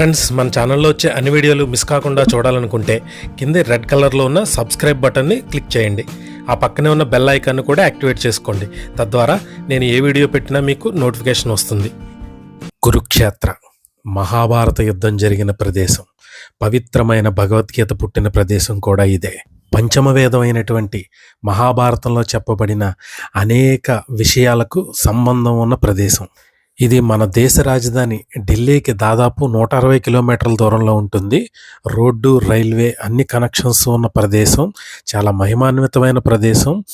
Friends మన ఛానల్లో వచ్చే అన్ని వీడియోలు మిస్ కాకుండా చూడాలనుకుంటే కింద రెడ్ కలర్లో ఉన్న సబ్స్క్రైబ్ బటన్ని క్లిక్ చేయండి. ఆ పక్కనే ఉన్న బెల్ ఐకాన్ను కూడా యాక్టివేట్ చేసుకోండి. తద్వారా నేను ఏ వీడియో పెట్టినా మీకు నోటిఫికేషన్ వస్తుంది. కురుక్షేత్ర మహాభారత యుద్ధం జరిగిన ప్రదేశం. పవిత్రమైన భగవద్గీత పుట్టిన ప్రదేశం కూడా ఇదే. పంచమవేదం అయినటువంటి మహాభారతంలో చెప్పబడిన అనేక విషయాలకు సంబంధం ఉన్న ప్రదేశం. ఇది మన దేశ రాజధాని ఢిల్లీకి దాదాపు నూట అరవై కిలోమీటర్ల దూరంలో ఉంటుంది. రోడ్డు రైల్వే అన్ని కనెక్షన్స్ ఉన్న ప్రదేశం. చాలా మహిమాన్వితమైన ప్రదేశం.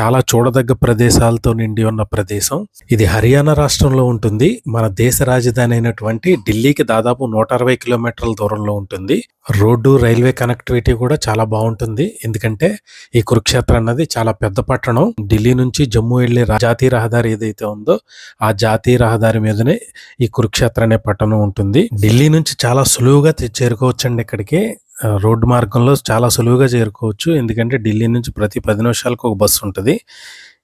చాలా చూడదగ్గ ప్రదేశాలతో నిండి ఉన్న ప్రదేశం. ఇది హర్యానా రాష్ట్రంలో ఉంటుంది. మన దేశ రాజధాని అయినటువంటి ఢిల్లీకి దాదాపు నూట అరవై కిలోమీటర్ల దూరంలో ఉంటుంది. రోడ్డు రైల్వే కనెక్టివిటీ కూడా చాలా బాగుంటుంది. ఎందుకంటే ఈ కురుక్షేత్ర అన్నది చాలా పెద్ద పట్టణం. ఢిల్లీ నుంచి జమ్మూ వెళ్ళే జాతీయ రహదారి ఏదైతే ఉందో ఆ జాతీయ రహదారి మీదనే ఈ కురుక్షేత్ర అనే పట్టణం ఉంటుంది. ఢిల్లీ నుంచి చాలా సులువుగా చేరుకోవచ్చండి ఇక్కడికి. రోడ్డు మార్గంలో చాలా సులువుగా చేరుకోవచ్చు. ఎందుకంటే ఢిల్లీ నుంచి ప్రతి పది నిమిషాలకు ఒక బస్సు ఉంటుంది.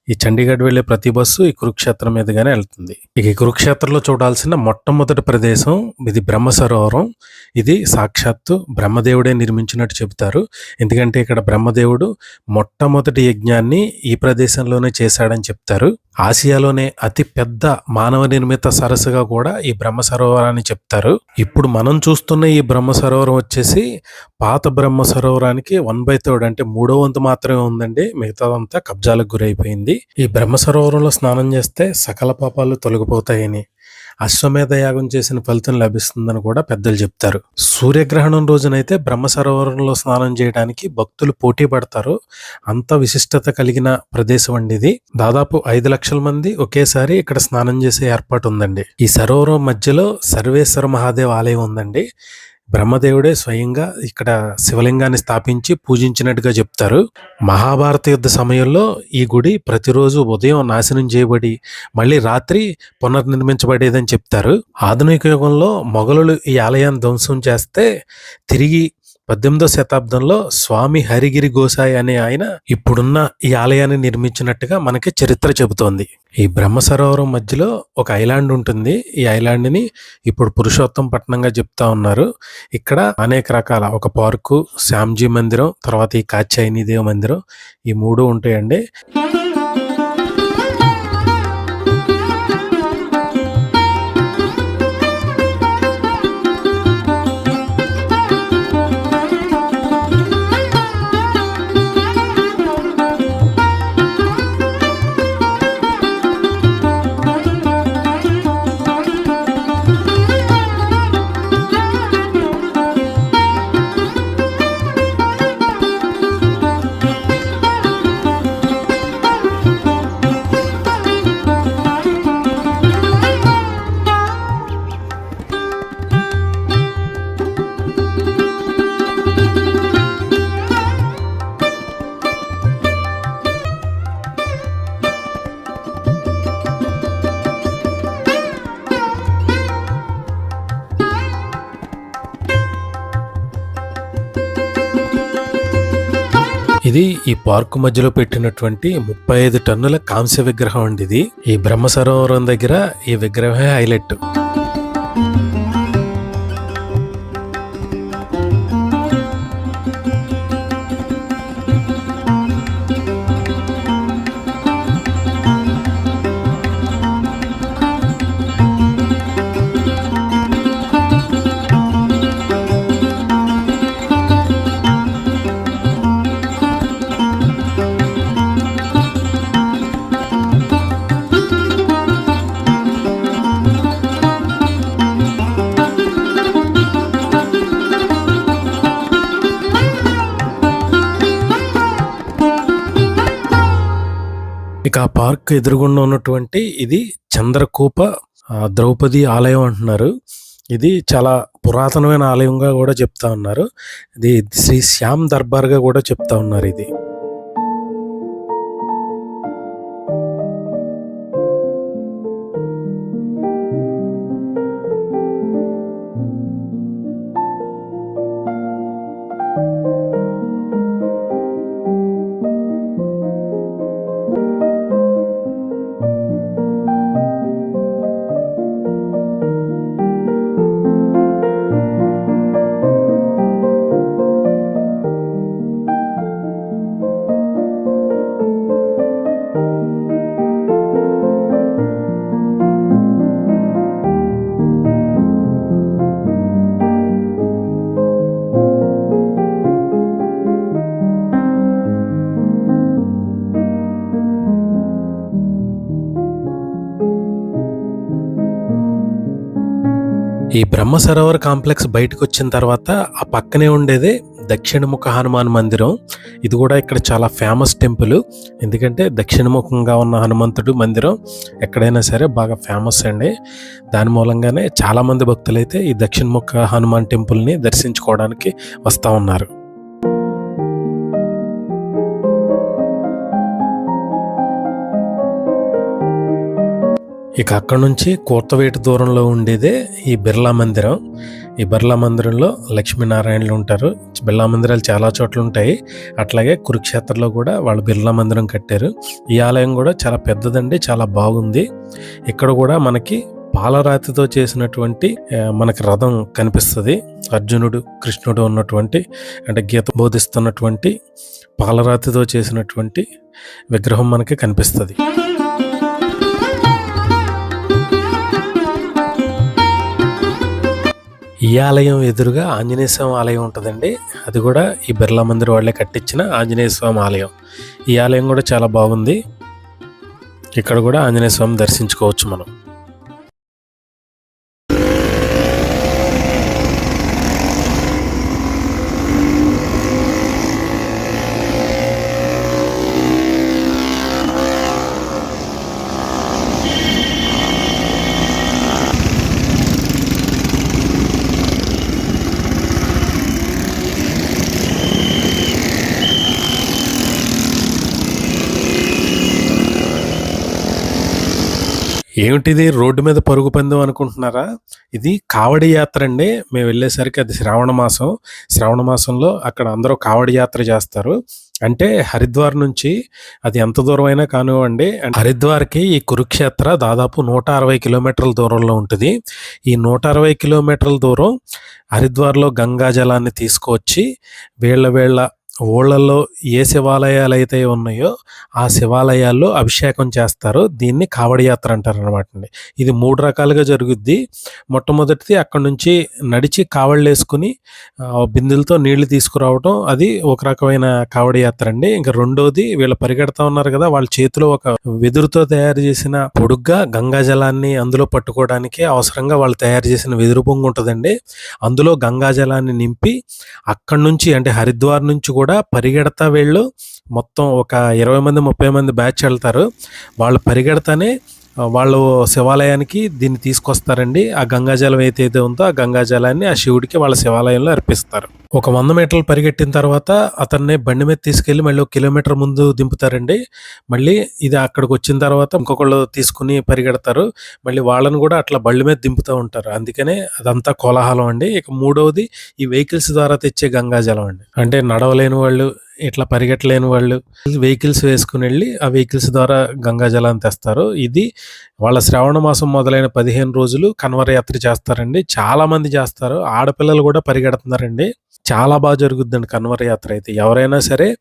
ఈ చండీగఢ్ వెళ్ళే ప్రతి బస్సు ఈ కురుక్షేత్రం మీదుగానే వెళ్తుంది. ఇక ఈ కురుక్షేత్రంలో చూడాల్సిన మొట్టమొదటి ప్రదేశం ఇది బ్రహ్మ సరోవరం. ఇది సాక్షాత్తు బ్రహ్మదేవుడే నిర్మించినట్టు చెబుతారు. ఎందుకంటే ఇక్కడ బ్రహ్మదేవుడు మొట్టమొదటి యజ్ఞాన్ని ఈ ప్రదేశంలోనే చేశాడని చెప్తారు. ఆసియాలోనే అతి పెద్ద మానవ నిర్మిత సరస్సుగా కూడా ఈ బ్రహ్మ సరోవరాన్ని చెప్తారు. ఇప్పుడు మనం చూస్తున్న ఈ బ్రహ్మ సరోవరం వచ్చేసి పాత బ్రహ్మ సరోవరానికి వన్ బై థర్డ్ అంటే మూడో వంతు మాత్రమే ఉందండి. మిగతాదంతా కబ్జాలకు గురైపోయింది. ఈ బ్రహ్మ సరోవరంలో స్నానం చేస్తే సకల పాపాలు తొలగిపోతాయని అశ్వమేధ యాగం చేసిన ఫలితం లభిస్తుందని కూడా పెద్దలు చెప్తారు. సూర్యగ్రహణం రోజునైతే బ్రహ్మ సరోవరంలో స్నానం చేయడానికి భక్తులు పోటీ పడతారు. అంత విశిష్టత కలిగిన ప్రదేశం అండి ఇది. దాదాపు ఐదు లక్షల మంది ఒకేసారి ఇక్కడ స్నానం చేసే ఏర్పాటు ఉందండి. ఈ సరోవరం మధ్యలో సర్వేశ్వర మహాదేవ్ ఆలయం ఉందండి. బ్రహ్మదేవుడే స్వయంగా ఇక్కడ శివలింగాన్ని స్థాపించి పూజించినట్టుగా చెప్తారు. మహాభారత యుద్ధ సమయంలో ఈ గుడి ప్రతిరోజు ఉదయం నాశనం చేయబడి మళ్ళీ రాత్రి పునర్నిర్మించబడేదని చెప్తారు. ఆధునిక యుగంలో మొఘలులు ఈ ఆలయాన్ని ధ్వంసం చేస్తే తిరిగి పద్దెనిమిదో శతాబ్దంలో స్వామి హరిగిరి గోసాయి అనే ఆయన ఇప్పుడున్న ఈ ఆలయాన్ని నిర్మించినట్టుగా మనకి చరిత్ర చెబుతోంది. ఈ బ్రహ్మ సరోవరం మధ్యలో ఒక ఐలాండ్ ఉంటుంది. ఈ ఐలాండ్ని ఇప్పుడు పురుషోత్తం పట్టణంగా చెప్తా ఉన్నారు. ఇక్కడ అనేక రకాల ఒక పార్కు శ్యామ్జీ మందిరం తర్వాత ఈ కాచాయిని దేవ మందిరం ఈ మూడు ఉంటాయండి. ఇది ఈ పార్కు మధ్యలో పెట్టినటువంటి ముప్పై ఐదు టన్నుల కాంస్య విగ్రహం అండి ఇది. ఈ బ్రహ్మ సరోవరం దగ్గర ఈ విగ్రహమే హైలైట్. ఆ పార్క్ ఎదురుగుండా ఉన్నటువంటి ఇది చంద్రకూప ద్రౌపది ఆలయం అంటున్నారు. ఇది చాలా పురాతనమైన ఆలయంగా కూడా చెప్తా ఉన్నారు. ఇది శ్రీ శ్యామ్ దర్బార్గా కూడా చెప్తా ఉన్నారు ఇది. ఈ బ్రహ్మ సరోవర్ కాంప్లెక్స్ బయటకు వచ్చిన తర్వాత ఆ పక్కనే ఉండేదే దక్షిణముఖ హనుమాన్ మందిరం. ఇది కూడా ఇక్కడ చాలా ఫేమస్ టెంపుల్. ఎందుకంటే దక్షిణముఖంగా ఉన్న హనుమంతుడు మందిరం ఎక్కడైనా సరే బాగా ఫేమస్ అండి. దాని మూలంగానే చాలామంది భక్తులైతే ఈ దక్షిణముఖ హనుమాన్ టెంపుల్ని దర్శించుకోవడానికి వస్తూ ఉన్నారు. ఇక అక్కడ నుంచి కూర్తవేటు దూరంలో ఉండేదే ఈ బిర్లా మందిరం. ఈ బిర్లా మందిరంలో లక్ష్మీనారాయణలు ఉంటారు. బిర్లా మందిరాలు చాలా చోట్ల ఉంటాయి. అట్లాగే కురుక్షేత్రలో కూడా వాళ్ళు బిర్లా మందిరం కట్టారు. ఈ ఆలయం కూడా చాలా పెద్దదండి చాలా బాగుంది. ఇక్కడ కూడా మనకి పాలరాతితో చేసినటువంటి మనకి రథం కనిపిస్తుంది. అర్జునుడు కృష్ణుడు ఉన్నటువంటి అంటే గీత బోధిస్తున్నటువంటి పాలరాతితో చేసినటువంటి విగ్రహం మనకి కనిపిస్తుంది. ఈ ఆలయం ఎదురుగా ఆంజనేయ స్వామి ఆలయం ఉంటుందండి. అది కూడా ఈ బిర్లా మందిర్ వాళ్ళే కట్టించిన ఆంజనేయ స్వామి ఆలయం. ఈ ఆలయం కూడా చాలా బాగుంది. ఇక్కడ కూడా ఆంజనేయ స్వామి దర్శించుకోవచ్చు మనం. ఏమిటిది? రోడ్డు మీద పరుగు పందెం అనుకుంటున్నారా? ఇది కావడి యాత్ర అండి. మేము వెళ్ళేసరికి అది శ్రావణ మాసం. శ్రావణ మాసంలో అక్కడ అందరూ కావడి యాత్ర చేస్తారు. అంటే హరిద్వార్ నుంచి అది ఎంత దూరం అయినా కానివ్వండి హరిద్వార్కి ఈ కురుక్షేత్ర దాదాపు నూట అరవై కిలోమీటర్ల దూరంలో ఉంటుంది. ఈ నూట అరవై కిలోమీటర్ల దూరం హరిద్వార్లో గంగా జలాన్ని తీసుకువచ్చి వేళ్ళ వేళ్ళ ఊళ్ళల్లో ఏ శివాలయాలు అయితే ఉన్నాయో ఆ శివాలయాల్లో అభిషేకం చేస్తారు. దీన్ని కావడియాత్ర అంటారు అనమాట అండి. ఇది మూడు రకాలుగా జరుగుద్ది. మొట్టమొదటిది అక్కడ నుంచి నడిచి కావళ్ళు వేసుకుని బిందెలతో నీళ్ళు తీసుకురావటం. అది ఒక రకమైన కావడియాత్ర అండి. ఇంకా రెండోది వీళ్ళు పరిగెడతా ఉన్నారు కదా వాళ్ళ చేతిలో ఒక వెదురుతో తయారు చేసిన పొడుగ్గా గంగా జలాన్ని అందులో పట్టుకోవడానికి అవసరంగా వాళ్ళు తయారు చేసిన వెదురు పొంగు ఉంటుందండి. అందులో గంగా జలాన్ని నింపి అక్కడి నుంచి అంటే హరిద్వార్ నుంచి కూడా పరిగెడతా వీళ్ళు. మొత్తం ఒక ఇరవై మంది ముప్పై మంది బ్యాచ్ వెళ్తారు. వాళ్ళు పరిగెడతానే వాళ్ళు శివాలయానికి దీన్ని తీసుకొస్తారండి. ఆ గంగాజలం ఏదైతే ఉందో ఆ గంగాజలాన్ని ఆ శివుడికి వాళ్ళ శివాలయంలో అర్పిస్తారు. ఒక వంద మీటర్లు పరిగెట్టిన తర్వాత అతన్ని బండి మీద తీసుకెళ్ళి మళ్ళీ ఒక కిలోమీటర్ ముందు దింపుతారండి. మళ్ళీ ఇది అక్కడికి వచ్చిన తర్వాత ఇంకొకళ్ళు తీసుకుని పరిగెడతారు. మళ్ళీ వాళ్ళని కూడా అట్లా బళ్ళ మీద దింపుతూ ఉంటారు. అందుకనే అదంతా కోలాహలం అండి. ఇక మూడవది ఈ వెహికల్స్ ద్వారా తెచ్చే గంగాజలం అండి. అంటే నడవలేని వాళ్ళు ఇట్లా పరిగెట్టలేని వాళ్ళు వెహికల్స్ వేసుకుని వెళ్ళి ఆ వెహికల్స్ ద్వారా గంగాజలాన్ని తెస్తారు. ఇది వాళ్ళ శ్రావణ మాసం మొదలైన పదిహేను రోజులు కన్వర యాత్ర చేస్తారండి. చాలా మంది చేస్తారు. ఆడపిల్లలు కూడా పరిగెడుతున్నారండి. చాలా బాగా జరుగుద్దండి కన్వర యాత్ర అయితే. ఎవరైనా సరే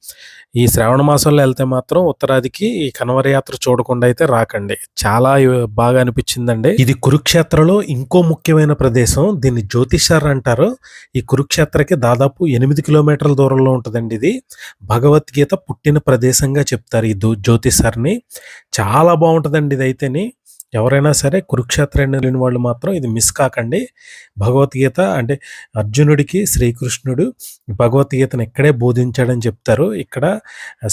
ఈ శ్రావణ మాసంలో వెళ్తే మాత్రం ఉత్తరాదికి ఈ కన్వర యాత్ర చూడకుండా అయితే రాకండి. చాలా బాగా అనిపించిందండి. ఇది కురుక్షేత్రలో ఇంకో ముఖ్యమైన ప్రదేశం. దీన్ని జ్యోతిషార్ అంటారు. ఈ కురుక్షేత్రకి దాదాపు ఎనిమిది కిలోమీటర్ల దూరంలో ఉంటుందండి ఇది. భగవద్గీత పుట్టిన ప్రదేశంగా చెప్తారు ఈ జ్యోతి జ్యోతిషార్ని. చాలా బాగుంటుందండి ఇది ఎవరైనా సరే కురుక్షేత్రాన్ని వెళ్ళిన వాళ్ళు మాత్రం ఇది మిస్ కాకండి. భగవద్గీత అంటే అర్జునుడికి శ్రీకృష్ణుడు భగవద్గీతను ఇక్కడే బోధించాడని చెప్తారు. ఇక్కడ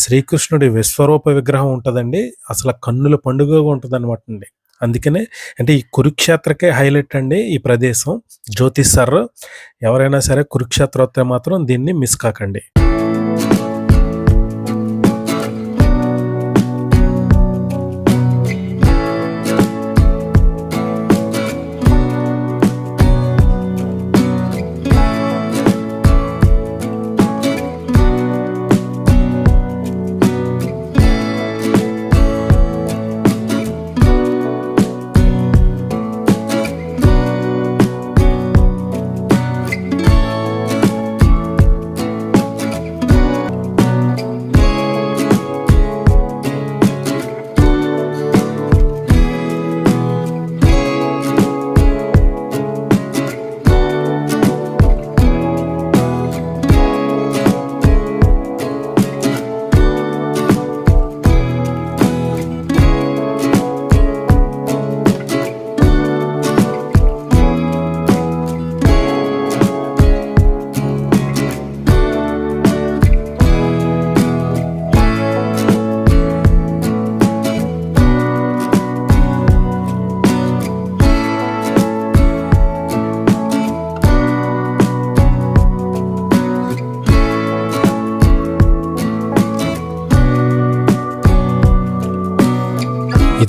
శ్రీకృష్ణుడి విశ్వరూప విగ్రహం ఉంటుందండి. అసలు కన్నుల పండుగగా ఉంటుంది అనమాట అండి. అందుకనే అంటే ఈ కురుక్షేత్రకే హైలైట్ అండి ఈ ప్రదేశం. జ్యోతిష్ సార్ ఎవరైనా సరే కురుక్షేత్ర వస్తే మాత్రం దీన్ని మిస్ కాకండి.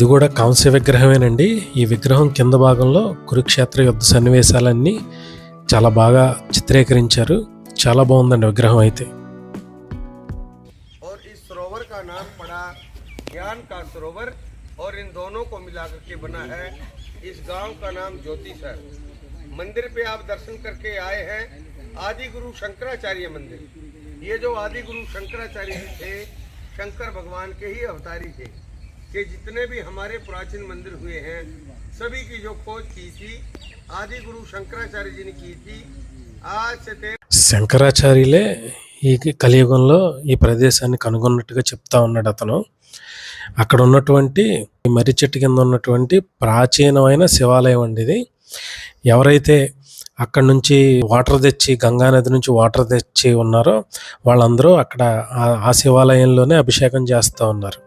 కూడా కాంస్య విగ్రహమేనండి ఈ విగ్రహం కింద భాగంలో కురుక్షేత్ర యుద్ధ సన్నివేశాలన్నీ చాలా బాగా చిత్రీకరించారు చాలా బాగుందండి విగ్రహం అయితే और इस सरोवर का नाम पड़ा ज्ञान का सरोवर और इन दोनों को मिलाकर के बना है इस गांव का नाम ज्योतिसर मंदिर पे आप दर्शन करके आए हैं आदि गुरु शंकराचार्य मंदिर ये जो आदि गुरु शंकराचार्य जी थे शंकर भगवान के ही अवतारी थे कि जितने भी हमारे प्राचीन मंदिर हुए हैं सभी की जो खोज की थी आदि गुरु शंकराचार्य जी ने की थी आज से तेरह శంకరాచార్యులే ఈ కలియుగంలో ఈ ప్రదేశాన్ని కనుగొన్నట్టుగా చెప్తా ఉన్నాడు అతను అక్కడ ఉన్నటువంటి ఈ మర్రి చెట్టు కింద ఉన్నటువంటి ప్రాచీనమైన శివాలయం అండి ఇది ఎవరైతే అక్కడ నుంచి వాటర్ తెచ్చి గంగా నది నుంచి వాటర్ తెచ్చి ఉన్నారో వాళ్ళందరూ అక్కడ ఆ- ఆ శివాలయంలోనే అభిషేకం చేస్తూ ఉన్నారు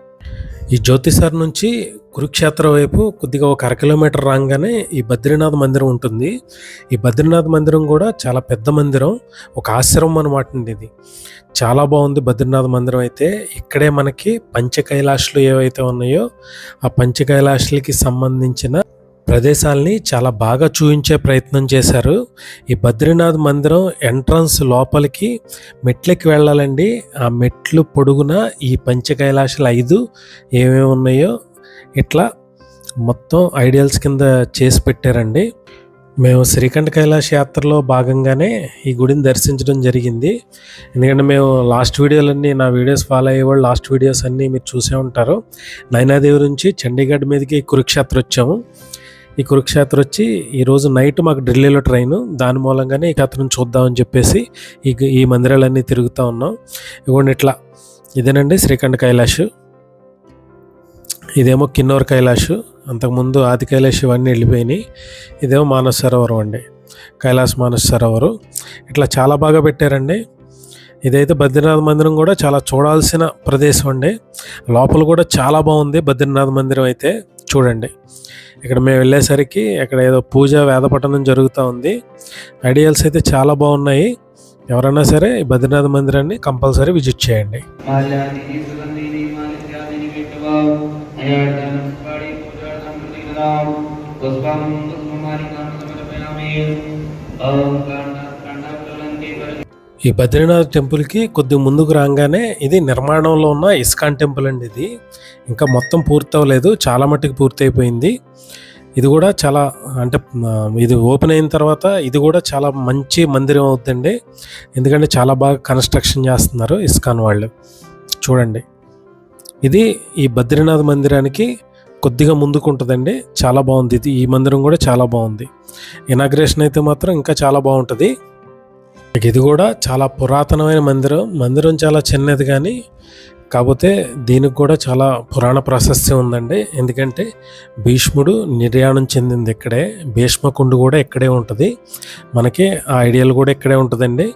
ఈ జ్యోతిసార్ నుంచి కురుక్షేత్రం వైపు కొద్దిగా ఒక అర కిలోమీటర్ రాగానే ఈ బద్రీనాథ్ మందిరం ఉంటుంది. ఈ బద్రీనాథ్ మందిరం కూడా చాలా పెద్ద మందిరం ఒక ఆశ్రమం అనమాట అండి ఇది. చాలా బాగుంది బద్రీనాథ్ మందిరం అయితే. ఇక్కడే మనకి పంచ కైలాషులు ఏవైతే ఉన్నాయో ఆ పంచ కైలాషులకి సంబంధించిన ప్రదేశాల్ని చాలా బాగా చూపించే ప్రయత్నం చేశారు. ఈ బద్రీనాథ్ మందిరం ఎంట్రన్స్ లోపలికి మెట్లకి వెళ్ళాలండి. ఆ మెట్లు పొడుగున ఈ పంచకైలాసాలు ఐదు ఏమేమి ఉన్నాయో ఇట్లా మొత్తం ఐడియల్స్ కింద చేసి పెట్టారండి. మేము శ్రీకంఠ కైలాస యాత్రలో భాగంగానే ఈ గుడిని దర్శించడం జరిగింది. ఎందుకంటే మేము లాస్ట్ వీడియోలన్నీ నా వీడియోస్ ఫాలో అయ్యేవాళ్ళు లాస్ట్ వీడియోస్ అన్నీ మీరు చూసే ఉంటారు. నైనాదేవి నుంచి చండీగఢ్ మీదకి కురుక్షేత్ర వచ్చాము. ఈ కురుక్షేత్ర వచ్చి ఈరోజు నైట్ మాకు ఢిల్లీలో ట్రైన్. దాని మూలంగానే ఈ కథను చూద్దామని చెప్పేసి ఈ ఈ మందిరాలన్నీ తిరుగుతూ ఉన్నాం. ఇవ్వండి ఇట్లా. ఇదేనండి శ్రీఖండ్ కైలాష్. ఇదేమో కిన్నోర్ కైలాష్. అంతకుముందు ఆది కైలాష్ ఇవన్నీ వెళ్ళిపోయినాయి. ఇదేమో మానస సరోవరం అండి. కైలాస్ మానస సరోవరం ఇట్లా చాలా బాగా పెట్టారండి. ఇదైతే బద్రీనాథ్ మందిరం కూడా చాలా చూడాల్సిన ప్రదేశం అండి. లోపల కూడా చాలా బాగుంది బద్రీనాథ్ మందిరం అయితే. చూడండి. ఇక్కడ మేము వెళ్ళేసరికి ఇక్కడ ఏదో పూజ వేదపట్టణం జరుగుతూ ఉంది. ఐడియల్స్ అయితే చాలా బాగున్నాయి. ఎవరైనా సరే బద్రీనాథ్ మందిరాన్ని కంపల్సరీ విజిట్ చేయండి. ఈ బద్రీనాథ్ టెంపుల్కి కొద్ది ముందుకు రాగానే ఇది నిర్మాణంలో ఉన్న ఇస్కాన్ టెంపుల్ అండి ఇది. ఇంకా మొత్తం పూర్తి అవ్వలేదు చాలా మట్టుకు పూర్తి అయిపోయింది ఇది కూడా చాలా అంటే ఇది ఓపెన్ అయిన తర్వాత ఇది కూడా చాలా మంచి మందిరం అవుతుందండి. ఎందుకంటే చాలా బాగా కన్స్ట్రక్షన్ చేస్తున్నారు ఇస్కాన్ వాళ్ళు. చూడండి. ఇది ఈ బద్రీనాథ్ మందిరానికి కొద్దిగా ముందుకు ఉంటుందండి. చాలా బాగుంది. ఇది ఈ మందిరం కూడా చాలా బాగుంది. ఇనాగ్రేషన్ అయితే మాత్రం ఇంకా చాలా బాగుంటుంది. ఇది కూడా చాలా పురాతనమైన మందిరం. మందిరం చాలా చిన్నది కానీ కాకపోతే దీనికి కూడా చాలా పురాణ ప్రాశస్త్యం ఉందండి. ఎందుకంటే భీష్ముడు నిర్యాణం చెందింది ఇక్కడే. భీష్మకుండు కూడా ఇక్కడే ఉంటుంది. మనకి ఆ ఐడియాలు కూడా ఇక్కడే ఉంటుందండి.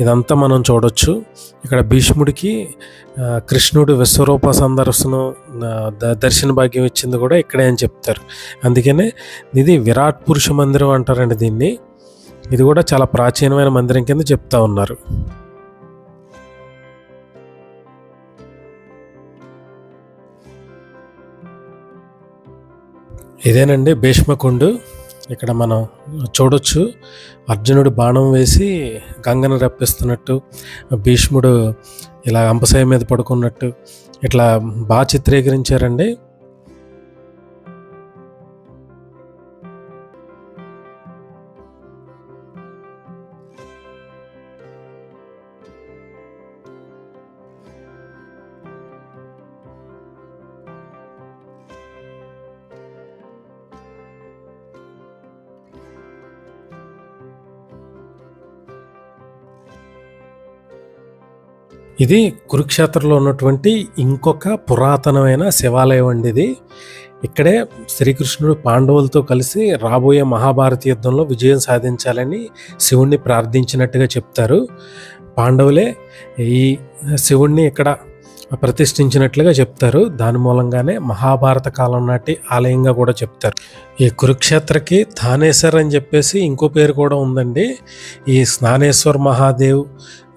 ఇదంతా మనం చూడొచ్చు. ఇక్కడ భీష్ముడికి కృష్ణుడు విశ్వరూప సందర్శనం ద- దర్శన భాగ్యం ఇచ్చింది కూడా ఇక్కడే అని చెప్తారు. అందుకనే ఇది విరాట్ పురుష మందిరం అంటారండి దీన్ని. ఇది కూడా చాలా ప్రాచీనమైన మందిరం కింద చెప్తా ఉన్నారు. ఇదేనండి భీష్మకుండు. ఇక్కడ మనం చూడొచ్చు అర్జునుడు బాణం వేసి గంగను రప్పిస్తున్నట్టు భీష్ముడు ఇలా అంపసాయ మీద పడుకున్నట్టు ఇట్లా బాగా చిత్రీకరించారండి. ఇది కురుక్షేత్రంలో ఉన్నటువంటి ఇంకొక పురాతనమైన శివాలయం అండి ఇది. ఇక్కడే శ్రీకృష్ణుడు పాండవులతో కలిసి రాబోయే మహాభారత యుద్ధంలో విజయం సాధించాలని శివుణ్ణి ప్రార్థించినట్టుగా చెప్తారు. పాండవులే ఈ శివుణ్ణి ఇక్కడ ప్రతిష్ఠించినట్లుగా చెప్తారు. దాని మూలంగానే మహాభారత కాలం నాటి ఆలయంగా కూడా చెప్తారు. ఈ కురుక్షేత్రకి థానేశ్వర్ అని చెప్పేసి ఇంకో పేరు కూడా ఉందండి. ఈ స్నానేశ్వర్ మహాదేవ్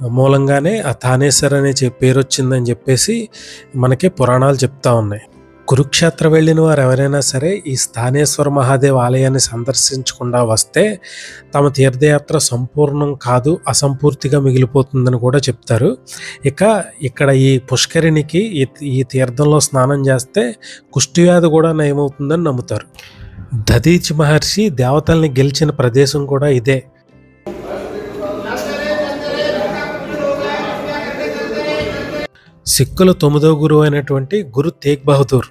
మూలంగానే ఆ థానేశ్వర్ అనే పేరు వచ్చిందని చెప్పేసి మనకి పురాణాలు చెప్తా ఉన్నాయి. కురుక్షేత్ర వెళ్ళిన వారు ఎవరైనా సరే ఈ స్థానేశ్వర మహాదేవ్ ఆలయాన్ని సందర్శించకుండా వస్తే తమ తీర్థయాత్ర సంపూర్ణం కాదు అసంపూర్తిగా మిగిలిపోతుందని కూడా చెప్తారు. ఇక ఇక్కడ ఈ పుష్కరిణికి ఈ ఈ తీర్థంలో స్నానం చేస్తే కుష్టివ్యాధి కూడా నయమవుతుందని నమ్ముతారు. దదీచి మహర్షి దేవతల్ని గెలిచిన ప్రదేశం కూడా ఇదే. సిక్కుల తొమ్మిదో గురువు అయినటువంటి గురు తేగ్ బహదూర్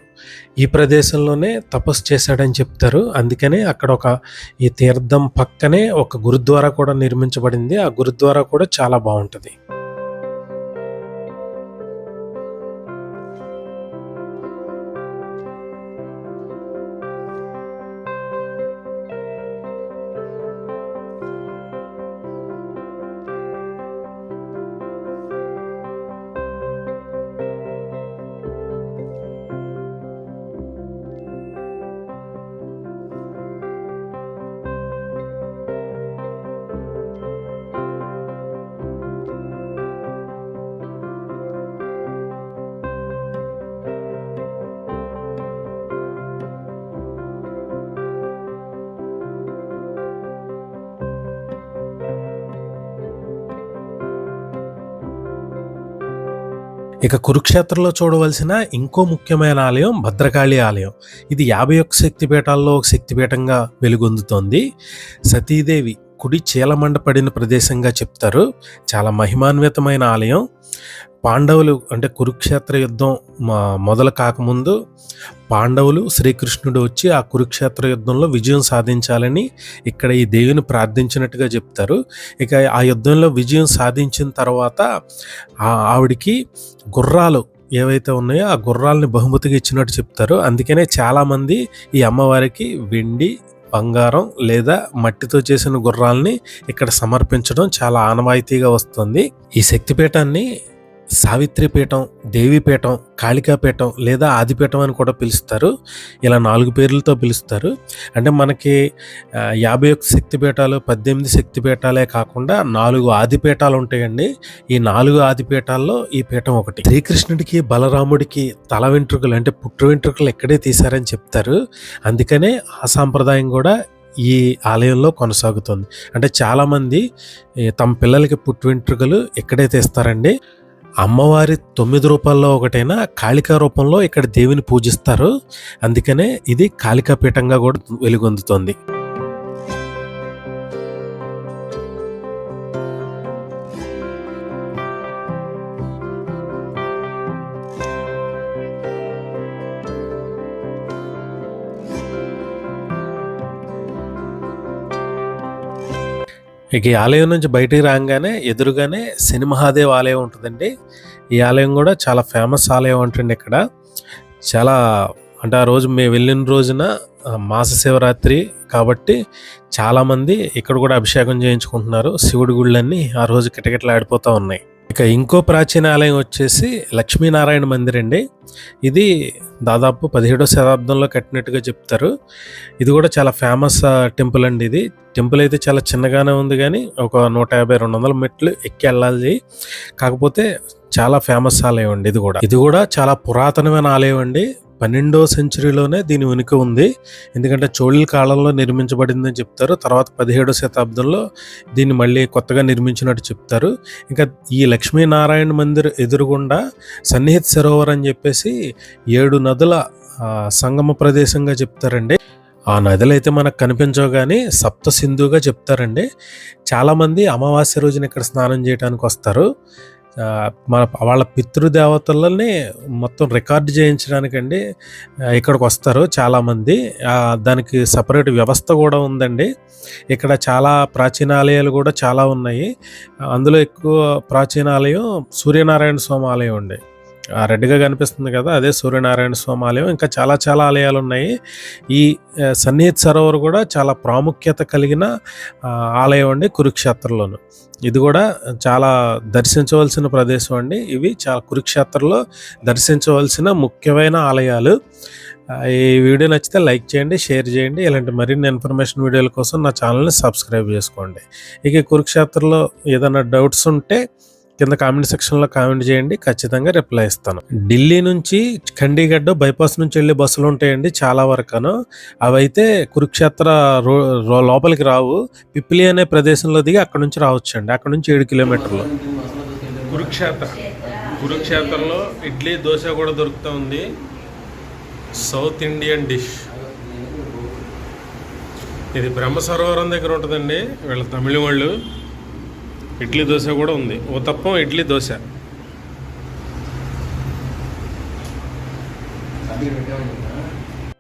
ఈ ప్రదేశంలోనే తపస్సు చేశాడని చెప్తారు. అందుకనే అక్కడ ఒక ఈ తీర్థం పక్కనే ఒక గురుద్వారా కూడా నిర్మించబడింది. ఆ గురుద్వారా కూడా చాలా బాగుంటుంది. ఇక కురుక్షేత్రంలో చూడవలసిన ఇంకో ముఖ్యమైన ఆలయం భద్రకాళి ఆలయం. ఇది యాభై ఒక్క శక్తిపీఠాల్లో ఒక శక్తిపీఠంగా వెలుగొందుతోంది. సతీదేవి కుడి చీలమండ పడిన ప్రదేశంగా చెప్తారు. చాలా మహిమాన్వితమైన ఆలయం. పాండవులు అంటే కురుక్షేత్ర యుద్ధం మొదలు కాకముందు పాండవులు శ్రీకృష్ణుడు వచ్చి ఆ కురుక్షేత్ర యుద్ధంలో విజయం సాధించాలని ఇక్కడ ఈ దేవిని ప్రార్థించినట్టుగా చెప్తారు. ఇక ఆ యుద్ధంలో విజయం సాధించిన తర్వాత ఆ- ఆవిడికి గుర్రాలు ఏవైతే ఉన్నాయో ఆ గుర్రాలని బహుమతిగా ఇచ్చినట్టు చెప్తారు. అందుకనే చాలామంది ఈ అమ్మవారికి వెండి బంగారం లేదా మట్టితో చేసిన గుర్రాల్ని ఇక్కడ సమర్పించడం చాలా ఆనవాయితీగా వస్తుంది. ఈ శక్తిపీఠాన్ని సావిత్రిపీఠం దేవీపీఠం కాళికాపీఠం లేదా ఆదిపీఠం అని కూడా పిలుస్తారు. ఇలా నాలుగు పేర్లతో పిలుస్తారు. అంటే మనకి యాభై ఒక్క శక్తిపీఠాలు పద్దెనిమిది శక్తిపీఠాలే కాకుండా నాలుగు ఆదిపీఠాలు ఉంటాయండి. ఈ నాలుగు ఆదిపీఠాల్లో ఈ పీఠం ఒకటి. శ్రీకృష్ణుడికి బలరాముడికి తల వెంట్రుకలు అంటే పుట్టు వెంట్రుకలు ఎక్కడే తీశారని చెప్తారు. అందుకనే ఆ సాంప్రదాయం కూడా ఈ ఆలయంలో కొనసాగుతుంది. అంటే చాలామంది తమ పిల్లలకి పుట్టు వెంట్రుకలు ఇక్కడే తీస్తారండి. అమ్మవారి తొమ్మిది రూపాల్లో ఒకటైన కాళికా రూపంలో ఇక్కడ దేవిని పూజిస్తారు. అందుకనే ఇది కాళికా పీఠంగా కూడా వెలుగొందుతోంది. ఇక ఈ ఆలయం నుంచి బయటికి రాగానే ఎదురుగానే శని మహాదేవ్ ఆలయం ఉంటుందండి. ఈ ఆలయం కూడా చాలా ఫేమస్ ఆలయం అంటండి ఇక్కడ. చాలా అంటే ఆ రోజు మేము వెళ్ళిన రోజున మాస శివరాత్రి కాబట్టి చాలామంది ఇక్కడ కూడా అభిషేకం చేయించుకుంటున్నారు. శివుడి గుళ్ళన్నీ ఆ రోజు కిటకిటలు ఆడిపోతూ ఉన్నాయి. ఇక ఇంకో ప్రాచీన ఆలయం వచ్చేసి లక్ష్మీనారాయణ మందిర్ అండి. ఇది దాదాపు పదిహేడో శతాబ్దంలో కట్టినట్టుగా చెప్తారు. ఇది కూడా చాలా ఫేమస్ టెంపుల్ అండి ఇది. టెంపుల్ అయితే చాలా చిన్నగానే ఉంది కానీ ఒక నూట యాభై రెండు వందల మెట్లు ఎక్కి వెళ్ళాలి. కాకపోతే చాలా ఫేమస్ ఆలయం అండి ఇది కూడా. ఇది కూడా చాలా పురాతనమైన ఆలయం అండి. పన్నెండో సెంచరీలోనే దీని ఉనికి ఉంది. ఎందుకంటే చోళుల కాలంలో నిర్మించబడిందని చెప్తారు. తర్వాత పదిహేడో శతాబ్దంలో దీన్ని మళ్ళీ కొత్తగా నిర్మించినట్టు చెప్తారు. ఇంకా ఈ లక్ష్మీనారాయణ మందిర్ ఎదురుగుండా సన్నిహిత్ సరోవర్ అని చెప్పేసి ఏడు నదుల సంగమ ప్రదేశంగా చెప్తారండి. ఆ నదులు అయితే మనకు కనిపించవు కానీ సప్త సింధుగా చెప్తారండి. చాలామంది అమావాస్య రోజున ఇక్కడ స్నానం చేయడానికి వస్తారు. మన వాళ్ళ పితృదేవతలని మొత్తం రికార్డు చేయించడానికండి ఇక్కడికి వస్తారు చాలామంది. దానికి సపరేట్ వ్యవస్థ కూడా ఉందండి. ఇక్కడ చాలా ప్రాచీన ఆలయాలు కూడా చాలా ఉన్నాయి. అందులో ఎక్కువ ప్రాచీన ఆలయం సూర్యనారాయణ స్వామి ఆలయం అండి. రెడ్గా కనిపిస్తుంది కదా అదే సూర్యనారాయణ స్వామి ఆలయం. ఇంకా చాలా చాలా ఆలయాలు ఉన్నాయి ఈ సన్నిహిత్ సరోవర్ కూడా చాలా ప్రాముఖ్యత కలిగిన ఆలయం అండి కురుక్షేత్రంలోను. ఇది కూడా చాలా దర్శించవలసిన ప్రదేశం అండి. ఇవి చాలా కురుక్షేత్రంలో దర్శించవలసిన ముఖ్యమైన ఆలయాలు. ఈ వీడియో నచ్చితే లైక్ చేయండి షేర్ చేయండి. ఇలాంటి మరిన్ని ఇన్ఫర్మేషన్ వీడియోల కోసం నా ఛానల్ని సబ్స్క్రైబ్ చేసుకోండి. ఇక కురుక్షేత్రలో కురుక్షేత్రంలో ఏదైనా డౌట్స్ ఉంటే కింద కామెంట్ సెక్షన్లో కామెంట్ చేయండి ఖచ్చితంగా రిప్లై ఇస్తాను. ఢిల్లీ నుంచి చండీగఢ్ బైపాస్ నుంచి వెళ్ళే బస్సులు ఉంటాయండి చాలా వరకును. అవైతే కురుక్షేత్ర రో లోపలికి రావు. పిప్పిలి అనే ప్రదేశంలో దిగి అక్కడ నుంచి రావచ్చు అండి అక్కడ నుంచి ఏడు కిలోమీటర్లు. కురుక్షేత్ర. కురుక్షేత్రంలో ఇడ్లీ దోశ కూడా దొరుకుతూ ఉంది. South Indian dish. ఇది బ్రహ్మ సరోవరం దగ్గర ఉంటుందండి. వీళ్ళ తమిళ వాళ్ళు. ఇడ్లీ దోశ కూడా ఉంది. ఉతప్పం ఇడ్లీ దోశ. తమిళ